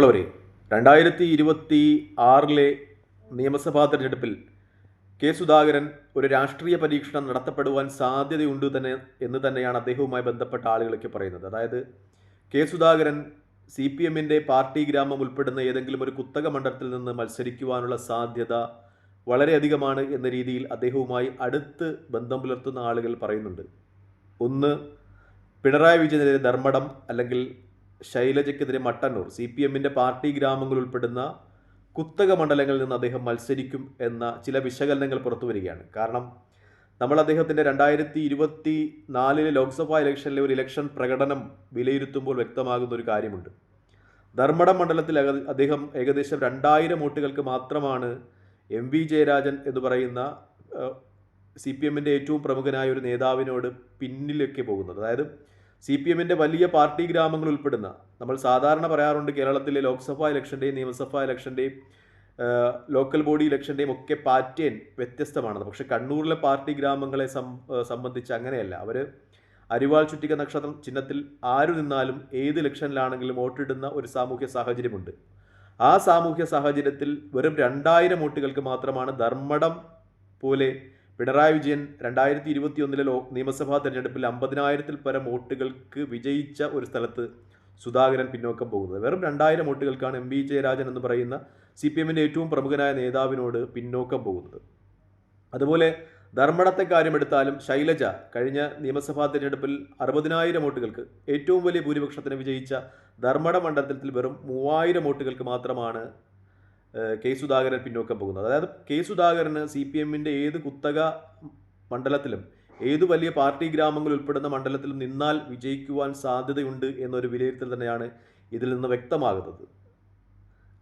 പ്രിയമുള്ളവരെ രണ്ടായിരത്തി ഇരുപത്തി ആറിലെ നിയമസഭാ തെരഞ്ഞെടുപ്പിൽ കെ സുധാകരൻ ഒരു രാഷ്ട്രീയ പരീക്ഷണം നടത്തപ്പെടുവാൻ സാധ്യതയുണ്ട് തന്നെ എന്ന് തന്നെയാണ് അദ്ദേഹവുമായി ബന്ധപ്പെട്ട ആളുകളൊക്കെ പറയുന്നത്. അതായത് കെ സുധാകരൻ സി പി എമ്മിന്റെ പാർട്ടി ഗ്രാമം ഉൾപ്പെടുന്ന ഏതെങ്കിലും ഒരു കുത്തക മണ്ഡലത്തിൽ നിന്ന് മത്സരിക്കുവാനുള്ള സാധ്യത വളരെയധികമാണ് എന്ന രീതിയിൽ അദ്ദേഹവുമായി അടുത്ത് ബന്ധം പുലർത്തുന്ന ആളുകൾ പറയുന്നുണ്ട്. ഒന്ന് പിണറായി വിജയനെതിരെ ധർമ്മടം അല്ലെങ്കിൽ ശൈലജയ്ക്കെതിരെ മട്ടന്നൂർ സി പി എമ്മിന്റെ പാർട്ടി ഗ്രാമങ്ങൾ ഉൾപ്പെടുന്ന കുത്തക മണ്ഡലങ്ങളിൽ നിന്ന് അദ്ദേഹം മത്സരിക്കും എന്ന ചില വിശകലനങ്ങൾ പുറത്തു വരികയാണ്. കാരണം നമ്മൾ അദ്ദേഹത്തിന്റെ രണ്ടായിരത്തി ഇരുപത്തി നാലിലെ ലോക്സഭാ ഇലക്ഷനിലെ ഒരു ഇലക്ഷൻ പ്രകടനം വിലയിരുത്തുമ്പോൾ വ്യക്തമാകുന്ന ഒരു കാര്യമുണ്ട്. ധർമ്മടം മണ്ഡലത്തിൽ അദ്ദേഹം ഏകദേശം രണ്ടായിരം വോട്ടുകൾക്ക് മാത്രമാണ് എം വി ജയരാജൻ എന്ന് പറയുന്ന സി പി എമ്മിന്റെ ഏറ്റവും പ്രമുഖനായ ഒരു നേതാവിനോട് പിന്നിലൊക്കെ പോകുന്നത്. അതായത് സി പി എമ്മിന്റെ വലിയ പാർട്ടി ഗ്രാമങ്ങൾ ഉൾപ്പെടുന്ന നമ്മൾ സാധാരണ പറയാറുണ്ട് കേരളത്തിലെ ലോക്സഭാ ഇലക്ഷന്റെയും നിയമസഭാ ഇലക്ഷന്റെയും ലോക്കൽ ബോഡി ഇലക്ഷന്റെയും ഒക്കെ പാറ്റേൺ വ്യത്യസ്തമാണെന്ന് പക്ഷേ കണ്ണൂരിലെ പാർട്ടി ഗ്രാമങ്ങളെ സംബന്ധിച്ച് അങ്ങനെയല്ല. അവർ അരിവാൾ ചുറ്റിക നക്ഷത്രം ചിഹ്നത്തിൽ ആരു നിന്നാലും ഏത് ഇലക്ഷനിലാണെങ്കിലും വോട്ടിടുന്ന ഒരു സാമൂഹ്യ സാഹചര്യമുണ്ട്. ആ സാമൂഹ്യ സാഹചര്യത്തിൽ വെറും രണ്ടായിരം വോട്ടുകൾക്ക് മാത്രമാണ് ധർമ്മടം പോലെ പിണറായി വിജയൻ രണ്ടായിരത്തി ഇരുപത്തി ഒന്നിലെ ലോ നിയമസഭാ തെരഞ്ഞെടുപ്പിൽ അമ്പതിനായിരത്തിൽ പരം വോട്ടുകൾക്ക് വിജയിച്ച ഒരു സ്ഥലത്ത് സുധാകരൻ പിന്നോക്കം പോകുന്നത്. വെറും രണ്ടായിരം വോട്ടുകൾക്കാണ് എം വി ജയരാജൻ എന്ന് പറയുന്ന സി പി എമ്മിന്റെ ഏറ്റവും പ്രമുഖനായ നേതാവിനോട് പിന്നോക്കം പോകുന്നത്. അതുപോലെ ധർമ്മടത്തെ കാര്യമെടുത്താലും ശൈലജ കഴിഞ്ഞ നിയമസഭാ തെരഞ്ഞെടുപ്പിൽ അറുപതിനായിരം വോട്ടുകൾക്ക് ഏറ്റവും വലിയ ഭൂരിപക്ഷത്തിന് വിജയിച്ച ധർമ്മട മണ്ഡലത്തിൽ വെറും മൂവായിരം വോട്ടുകൾക്ക് മാത്രമാണ് കെ സുധാകരൻ പിന്നോക്കം പോകുന്നത്. അതായത് കെ സുധാകരന് സി പി എമ്മിന്റെ ഏത് കുത്തക മണ്ഡലത്തിലും ഏത് വലിയ പാർട്ടി ഗ്രാമങ്ങൾ ഉൾപ്പെടുന്ന മണ്ഡലത്തിലും നിന്നാൽ വിജയിക്കുവാൻ സാധ്യതയുണ്ട് എന്നൊരു വിലയിരുത്തൽ തന്നെയാണ് ഇതിൽ നിന്ന് വ്യക്തമാകുന്നത്.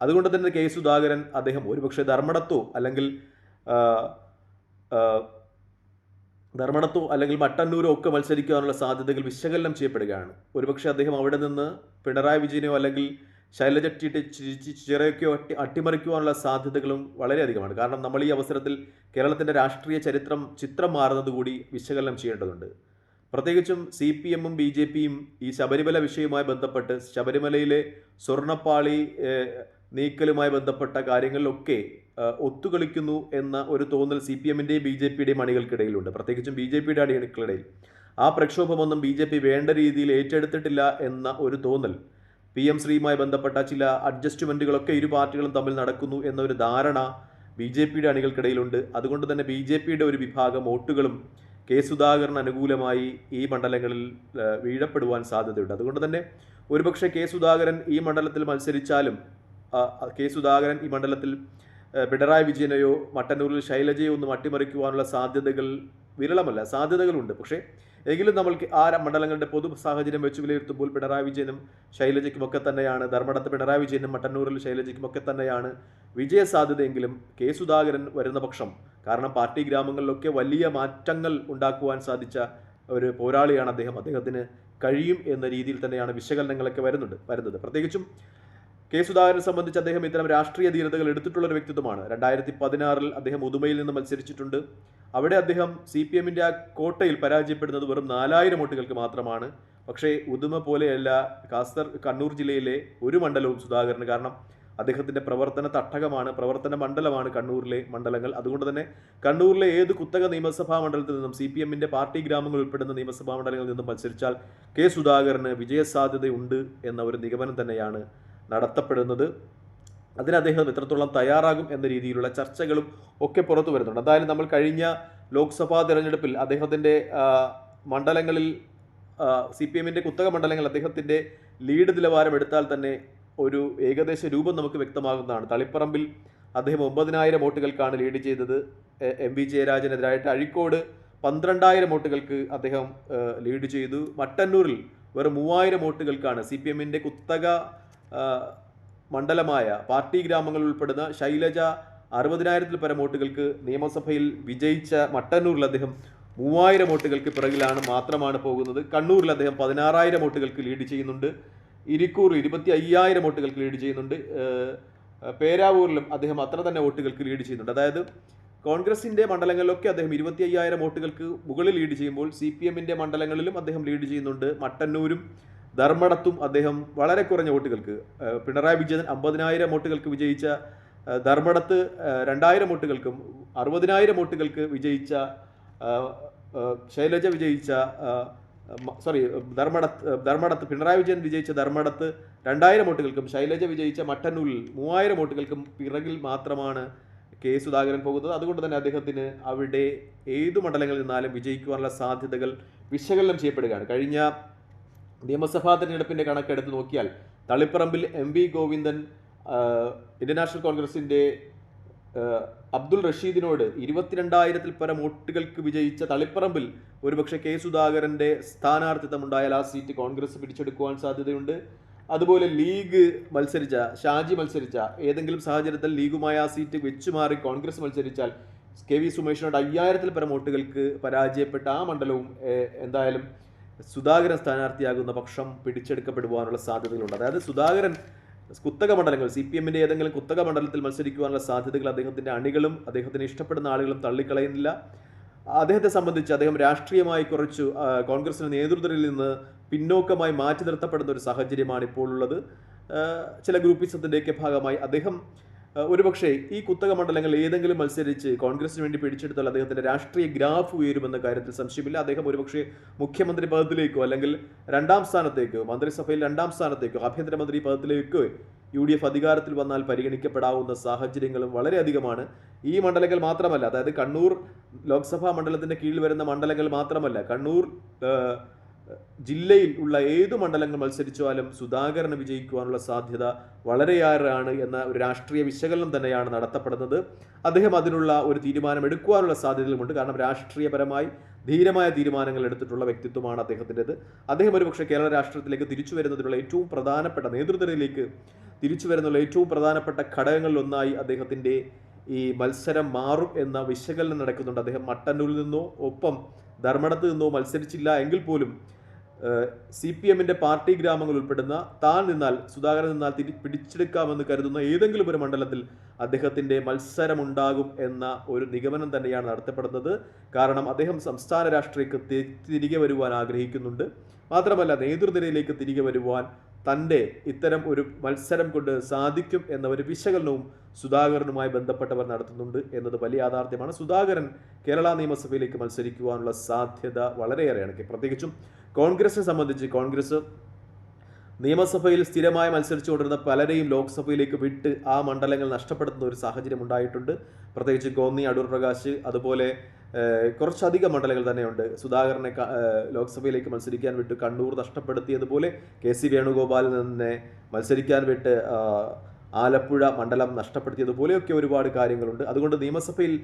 അതുകൊണ്ട് തന്നെ കെ സുധാകരൻ അദ്ദേഹം ഒരുപക്ഷെ ധർമ്മടത്തോ അല്ലെങ്കിൽ ധർമ്മടത്തോ അല്ലെങ്കിൽ മട്ടന്നൂരോ ഒക്കെ മത്സരിക്കാനുള്ള സാധ്യതകൾ വിശകലനം ചെയ്യപ്പെടുകയാണ്. ഒരുപക്ഷെ അദ്ദേഹം അവിടെ നിന്ന് പിണറായി വിജയനോ അല്ലെങ്കിൽ ശൈലജ ചിറയൊക്കെ അട്ടി അട്ടിമറിക്കുവാനുള്ള സാധ്യതകളും വളരെയധികമാണ്. കാരണം നമ്മൾ ഈ അവസരത്തിൽ കേരളത്തിന്റെ രാഷ്ട്രീയ ചരിത്രം ചിത്രം മാറുന്നത് കൂടി വിശകലനം ചെയ്യേണ്ടതുണ്ട്. പ്രത്യേകിച്ചും സി പി എമ്മും ബി ജെ പിയും ഈ ശബരിമല വിഷയവുമായി ബന്ധപ്പെട്ട് ശബരിമലയിലെ സ്വർണപ്പാളി ഏഹ്, നീക്കലുമായി ബന്ധപ്പെട്ട കാര്യങ്ങളിലൊക്കെ ഒത്തുകളിക്കുന്നു എന്ന ഒരു തോന്നൽ സി പി എമ്മിന്റെയും ബി ജെ പിയുടെയും അണികൾക്കിടയിലുണ്ട്. പ്രത്യേകിച്ചും ബി ജെ പിയുടെ അണികൾക്കിടയിൽ. ആ പ്രക്ഷോഭമൊന്നും ബി ജെ പി വേണ്ട രീതിയിൽ ഏറ്റെടുത്തിട്ടില്ല എന്ന ഒരു തോന്നൽ പി എം ശ്രീയുമായി ബന്ധപ്പെട്ട ചില അഡ്ജസ്റ്റ്മെന്റുകളൊക്കെ ഇരു പാർട്ടികളും തമ്മിൽ നടക്കുന്നു എന്നൊരു ധാരണ ബി ജെ പിയുടെ അണികൾക്കിടയിലുണ്ട്. അതുകൊണ്ട് തന്നെ ബി ജെ പിയുടെ ഒരു വിഭാഗം വോട്ടുകളും കെ സുധാകരന് അനുകൂലമായി ഈ മണ്ഡലങ്ങളിൽ വീഴപ്പെടുവാൻ സാധ്യതയുണ്ട്. അതുകൊണ്ട് തന്നെ ഒരുപക്ഷെ കെ സുധാകരൻ ഈ മണ്ഡലത്തിൽ മത്സരിച്ചാലും കെ സുധാകരൻ ഈ മണ്ഡലത്തിൽ പിണറായി വിജയനെയോ മട്ടന്നൂരിൽ ശൈലജയോ ഒന്നും അട്ടിമറിക്കുവാനുള്ള സാധ്യതകൾ വിരളമല്ല സാധ്യതകളുണ്ട്. പക്ഷേ എങ്കിലും നമ്മൾക്ക് ആ മണ്ഡലങ്ങളുടെ പൊതു സാഹചര്യം വെച്ച് വിലയിരുത്തുമ്പോൾ പിണറായി വിജയനും ശൈലജയ്ക്കും ഒക്കെ തന്നെയാണ് ധർമ്മടത്ത് പിണറായി വിജയനും മട്ടന്നൂരിൽ ശൈലജയ്ക്കും ഒക്കെ തന്നെയാണ് വിജയ സാധ്യതയെങ്കിലും കെ സുധാകരൻ വരുന്ന പക്ഷം. കാരണം പാർട്ടി ഗ്രാമങ്ങളിലൊക്കെ വലിയ മാറ്റങ്ങൾ ഉണ്ടാക്കുവാൻ സാധിച്ച ഒരു പോരാളിയാണ് അദ്ദേഹം. അദ്ദേഹത്തിന് കഴിയും എന്ന രീതിയിൽ തന്നെയാണ് വിശകലനങ്ങളൊക്കെ വരുന്നുണ്ട് വരുന്നത്. പ്രത്യേകിച്ചും കെ സുധാകരനെ സംബന്ധിച്ച് അദ്ദേഹം ഇത്തരം രാഷ്ട്രീയ ധീരതകൾ എടുത്തിട്ടുള്ള ഒരു വ്യക്തിത്വമാണ്. രണ്ടായിരത്തി പതിനാറിൽ അദ്ദേഹം ഉദുമയിൽ നിന്ന് മത്സരിച്ചിട്ടുണ്ട്. അവിടെ അദ്ദേഹം സി പി എമ്മിന്റെ ആ കോട്ടയിൽ പരാജയപ്പെടുന്നത് വെറും നാലായിരം വോട്ടുകൾക്ക് മാത്രമാണ്. പക്ഷേ ഉദുമ പോലെയല്ല കാസർ കണ്ണൂർ ജില്ലയിലെ ഒരു മണ്ഡലവും സുധാകരന് കാരണം അദ്ദേഹത്തിന്റെ പ്രവർത്തന തട്ടകമാണ് പ്രവർത്തന മണ്ഡലമാണ് കണ്ണൂരിലെ മണ്ഡലങ്ങൾ. അതുകൊണ്ട് തന്നെ കണ്ണൂരിലെ ഏത് കുത്തക നിയമസഭാ മണ്ഡലത്തിൽ നിന്നും സി പി എമ്മിന്റെ പാർട്ടി ഗ്രാമങ്ങൾ ഉൾപ്പെടുന്ന നിയമസഭാ മണ്ഡലങ്ങളിൽ നിന്നും മത്സരിച്ചാൽ കെ സുധാകരന് വിജയസാധ്യതയുണ്ട് എന്ന ഒരു നിഗമനം തന്നെയാണ് നടത്തപ്പെടുന്നത്. അതിന് അദ്ദേഹം എത്രത്തോളം തയ്യാറാകും എന്ന രീതിയിലുള്ള ചർച്ചകളും ഒക്കെ പുറത്തു വരുന്നുണ്ട്. എന്തായാലും നമ്മൾ കഴിഞ്ഞ ലോക്സഭാ തിരഞ്ഞെടുപ്പിൽ അദ്ദേഹത്തിന്റെ മണ്ഡലങ്ങളിൽ സി പി എമ്മിന്റെ കുത്തക മണ്ഡലങ്ങൾ അദ്ദേഹത്തിന്റെ ലീഡ് നിലവാരം എടുത്താൽ തന്നെ ഒരു ഏകദേശ രൂപം നമുക്ക് വ്യക്തമാകുന്നതാണ്. തളിപ്പറമ്പിൽ അദ്ദേഹം ഒമ്പതിനായിരം വോട്ടുകൾക്കാണ് ലീഡ് ചെയ്തത്. എ- വി ജയരാജനെതിരായിട്ട് അഴീക്കോട് പന്ത്രണ്ടായിരം വോട്ടുകൾക്ക് അദ്ദേഹം ലീഡ് ചെയ്തു. മട്ടന്നൂരിൽ വെറും മൂവായിരം വോട്ടുകൾക്കാണ് സി പി എമ്മിന്റെ കുത്തക മണ്ഡലമായ പാർട്ടി ഗ്രാമങ്ങളിൽ ഉൾപ്പെടുന്ന ശൈലജ അറുപതിനായിരത്തിൽ പരം വോട്ടുകൾക്ക് നിയമസഭയിൽ വിജയിച്ച മട്ടന്നൂരിൽ അദ്ദേഹം മൂവായിരം വോട്ടുകൾക്ക് പിറകിലാണ് മാത്രമാണ് പോകുന്നത്. കണ്ണൂരിൽ അദ്ദേഹം പതിനാറായിരം വോട്ടുകൾക്ക് ലീഡ് ചെയ്യുന്നുണ്ട്. ഇരിക്കൂർ ഇരുപത്തി അയ്യായിരം വോട്ടുകൾക്ക് ലീഡ് ചെയ്യുന്നുണ്ട്. പേരാവൂരിലും അദ്ദേഹം അത്ര തന്നെ വോട്ടുകൾക്ക് ലീഡ് ചെയ്യുന്നുണ്ട്. അതായത് കോൺഗ്രസിന്റെ മണ്ഡലങ്ങളിലൊക്കെ അദ്ദേഹം ഇരുപത്തി അയ്യായിരം വോട്ടുകൾക്ക് മുകളിൽ ലീഡ് ചെയ്യുമ്പോൾ സി പി എമ്മിന്റെ മണ്ഡലങ്ങളിലും അദ്ദേഹം ലീഡ് ചെയ്യുന്നുണ്ട്. മട്ടന്നൂരും ധർമ്മടത്തും അദ്ദേഹം വളരെ കുറഞ്ഞ വോട്ടുകൾക്ക് പിണറായി വിജയൻ അമ്പതിനായിരം വോട്ടുകൾക്ക് വിജയിച്ച ധർമ്മടത്ത് രണ്ടായിരം വോട്ടുകൾക്കും അറുപതിനായിരം വോട്ടുകൾക്ക് വിജയിച്ച ശൈലജ വിജയിച്ച സോറി ധർമ്മടത്ത് ധർമ്മടത്ത് പിണറായി വിജയൻ വിജയിച്ച ധർമ്മടത്ത് രണ്ടായിരം വോട്ടുകൾക്കും ശൈലജ വിജയിച്ച മട്ടന്നൂരിൽ മൂവായിരം വോട്ടുകൾക്കും പിറകിൽ മാത്രമാണ് കെ സുധാകരൻ പോകുന്നത്. അതുകൊണ്ട് തന്നെ അദ്ദേഹത്തിന് അവിടെ ഏതു മണ്ഡലങ്ങളിൽ നിന്നാലും വിജയിക്കുവാനുള്ള സാധ്യതകൾ വിശകലനം ചെയ്യപ്പെടുകയാണ്. കഴിഞ്ഞ നിയമസഭാ തെരഞ്ഞെടുപ്പിന്റെ കണക്കെടുത്ത് നോക്കിയാൽ തളിപ്പറമ്പിൽ എം വി ഗോവിന്ദൻ ആ, ഇന്ത്യൻ നാഷണൽ കോൺഗ്രസിന്റെ അബ്ദുൾ റഷീദിനോട് ഇരുപത്തിരണ്ടായിരത്തിൽ പരം വോട്ടുകൾക്ക് വിജയിച്ച തളിപ്പറമ്പിൽ ഒരുപക്ഷെ കെ സുധാകരന്റെ സ്ഥാനാർത്ഥിത്വം ഉണ്ടായാൽ ആ സീറ്റ് കോൺഗ്രസ് പിടിച്ചെടുക്കുവാൻ സാധ്യതയുണ്ട്. അതുപോലെ ലീഗ് മത്സരിച്ച ഷാജി മത്സരിച്ച ഏതെങ്കിലും സാഹചര്യത്തിൽ ലീഗുമായി ആ സീറ്റ് വെച്ചുമാറി കോൺഗ്രസ് മത്സരിച്ചാൽ കെ വി സുമേഷിനോട് അയ്യായിരത്തിൽ പരം വോട്ടുകൾക്ക് പരാജയപ്പെട്ട ആ മണ്ഡലവും എന്തായാലും സുധാകരൻ സ്ഥാനാർത്ഥിയാകുന്ന പക്ഷം പിടിച്ചെടുക്കപ്പെടുവാനുള്ള സാധ്യതകളുണ്ട്. അതായത് സുധാകരൻ കുത്തക മണ്ഡലങ്ങൾ സി പി എമ്മിന്റെ ഏതെങ്കിലും കുത്തക മണ്ഡലത്തിൽ മത്സരിക്കുവാനുള്ള സാധ്യതകൾ അദ്ദേഹത്തിന്റെ അണികളും അദ്ദേഹത്തിന് ഇഷ്ടപ്പെടുന്ന ആളുകളും തള്ളിക്കളയുന്നില്ല. അദ്ദേഹത്തെ സംബന്ധിച്ച് അദ്ദേഹം രാഷ്ട്രീയമായി കുറച്ചു കോൺഗ്രസിന്റെ നേതൃത്വത്തിൽ നിന്ന് പിന്നോക്കമായി മാറ്റി നിർത്തപ്പെടുന്ന ഒരു സാഹചര്യമാണ് ഇപ്പോൾ ഉള്ളത് ചില ഗ്രൂപ്പിസത്തിന്റെയൊക്കെ ഭാഗമായി അദ്ദേഹം ഒരുപക്ഷേ ഈ കുത്തക മണ്ഡലങ്ങൾ ഏതെങ്കിലും മത്സരിച്ച് കോൺഗ്രസിന് വേണ്ടി പിടിച്ചെടുത്താൽ അദ്ദേഹത്തിന്റെ രാഷ്ട്രീയ ഗ്രാഫ് ഉയരുമെന്ന കാര്യത്തിൽ സംശയമില്ല. അദ്ദേഹം ഒരുപക്ഷെ മുഖ്യമന്ത്രി പദത്തിലേക്കോ അല്ലെങ്കിൽ രണ്ടാം സ്ഥാനത്തേക്കോ മന്ത്രിസഭയിൽ രണ്ടാം സ്ഥാനത്തേക്കോ ആഭ്യന്തരമന്ത്രി പദത്തിലേക്കോ യു ഡി എഫ് അധികാരത്തിൽ വന്നാൽ പരിഗണിക്കപ്പെടാവുന്ന സാഹചര്യങ്ങളും വളരെയധികമാണ്. ഈ മണ്ഡലങ്ങൾ മാത്രമല്ല അതായത് കണ്ണൂർ ലോക്സഭാ മണ്ഡലത്തിന്റെ കീഴിൽ വരുന്ന മണ്ഡലങ്ങൾ മാത്രമല്ല കണ്ണൂർ ജില്ലയിൽ ഉള്ള ഏത് മണ്ഡലങ്ങൾ മത്സരിച്ചാലും സുധാകരന് വിജയിക്കുവാനുള്ള സാധ്യത വളരെയേറെയാണ് എന്ന ഒരു രാഷ്ട്രീയ വിശകലനം തന്നെയാണ് നടത്തപ്പെടുന്നത്. അദ്ദേഹം അതിനുള്ള ഒരു തീരുമാനം എടുക്കുവാനുള്ള സാധ്യതകളുമുണ്ട്. കാരണം രാഷ്ട്രീയപരമായി ധീരമായ തീരുമാനങ്ങൾ എടുത്തിട്ടുള്ള വ്യക്തിത്വമാണ് അദ്ദേഹത്തിന്റെത്. അദ്ദേഹം ഒരുപക്ഷെ കേരള രാഷ്ട്രീയത്തിലേക്ക് തിരിച്ചു വരുന്നതിനുള്ള ഏറ്റവും പ്രധാനപ്പെട്ട നേതൃത്വത്തിലേക്ക് തിരിച്ചു വരുന്നുള്ള ഏറ്റവും പ്രധാനപ്പെട്ട ഘടകങ്ങളിലൊന്നായി അദ്ദേഹത്തിന്റെ ഈ മത്സരം മാറും എന്ന വിശകലനം നടക്കുന്നുണ്ട്. അദ്ദേഹം മട്ടന്നൂരിൽ നിന്നോ ഒപ്പം ധർമ്മടത്ത് നിന്നോ മത്സരിച്ചില്ല എങ്കിൽ പോലും സി പി എമ്മിന്റെ പാർട്ടി ഗ്രാമങ്ങൾ ഉൾപ്പെടുന്ന താൻ നിന്നാൽ സുധാകരൻ നിന്നാൽ തിരി പിടിച്ചെടുക്കാമെന്ന് കരുതുന്ന ഏതെങ്കിലും ഒരു മണ്ഡലത്തിൽ അദ്ദേഹത്തിന്റെ മത്സരമുണ്ടാകും എന്ന ഒരു നിഗമനം തന്നെയാണ് നടത്തപ്പെടുന്നത്. കാരണം അദ്ദേഹം സംസ്ഥാന രാഷ്ട്രീയക്ക് തിരികെ വരുവാൻ ആഗ്രഹിക്കുന്നുണ്ട്. മാത്രമല്ല നേതൃനിരയിലേക്ക് തിരികെ വരുവാൻ തന്റെ ഇത്തരം ഒരു മത്സരം കൊണ്ട് സാധിക്കും എന്ന ഒരു വിശകലനവും സുധാകരനുമായി ബന്ധപ്പെട്ടവർ നടത്തുന്നുണ്ട് എന്നത് വലിയ യാഥാർത്ഥ്യമാണ്. സുധാകരൻ കേരള നിയമസഭയിലേക്ക് മത്സരിക്കുവാനുള്ള സാധ്യത വളരെയേറെയാണ്. പ്രത്യേകിച്ചും കോൺഗ്രസിനെ സംബന്ധിച്ച് കോൺഗ്രസ് നിയമസഭയിൽ സ്ഥിരമായി മത്സരിച്ചുകൊണ്ടിരുന്ന പലരെയും ലോക്സഭയിലേക്ക് വിട്ട് ആ മണ്ഡലങ്ങൾ നഷ്ടപ്പെടുത്തുന്ന ഒരു സാഹചര്യം ഉണ്ടായിട്ടുണ്ട്. പ്രത്യേകിച്ച് ഗോന്നി അടൂർ പ്രകാശ് അതുപോലെ കുറച്ചധികം മണ്ഡലങ്ങൾ തന്നെയുണ്ട്. സുധാകരനെ ലോക്സഭയിലേക്ക് മത്സരിക്കാൻ വിട്ട് കണ്ണൂർ നഷ്ടപ്പെടുത്തിയതുപോലെ കെ സി വേണുഗോപാലിൽ നിന്ന് മത്സരിക്കാൻ വിട്ട് ആലപ്പുഴ മണ്ഡലം നഷ്ടപ്പെടുത്തിയതുപോലെയൊക്കെ ഒരുപാട് കാര്യങ്ങളുണ്ട്. അതുകൊണ്ട് നിയമസഭയിൽ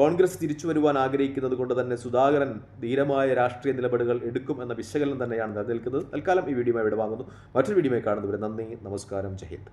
കോൺഗ്രസ് തിരിച്ചു വരുവാൻ ആഗ്രഹിക്കുന്നത് കൊണ്ട് തന്നെ സുധാകരൻ ധീരമായ രാഷ്ട്രീയ നിലപാടുകൾ എടുക്കും എന്ന വിശകലനം തന്നെയാണ് നിലനിൽക്കുന്നത്. തൽക്കാലം ഈ വീഡിയോ ഇവിടെ വാങ്ങുന്നു. മറ്റൊരു വീഡിയോ കാണുന്നവരെ നന്ദി നമസ്കാരം ജയ് ഹിന്ദ്.